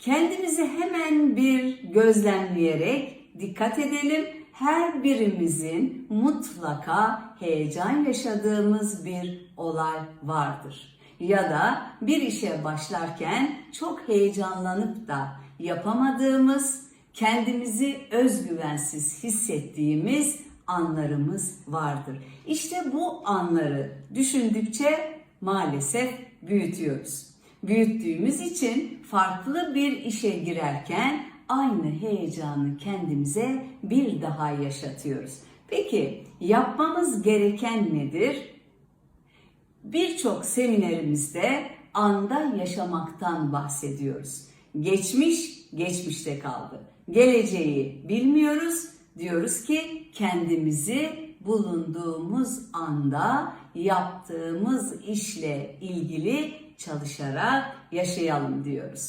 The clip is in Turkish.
Kendimizi hemen bir gözlemleyerek dikkat edelim. Her birimizin mutlaka heyecan yaşadığımız bir olay vardır. Ya da bir işe başlarken çok heyecanlanıp da yapamadığımız, kendimizi özgüvensiz hissettiğimiz anlarımız vardır. İşte bu anları düşündükçe maalesef büyütüyoruz. Büyüttüğümüz için farklı bir işe girerken aynı heyecanı kendimize bir daha yaşatıyoruz. Peki yapmamız gereken nedir? Birçok seminerimizde anda yaşamaktan bahsediyoruz. Geçmiş geçmişte kaldı. Geleceği bilmiyoruz. Diyoruz ki kendimizi bulunduğumuz anda yaptığımız işle ilgili çalışarak yaşayalım diyoruz.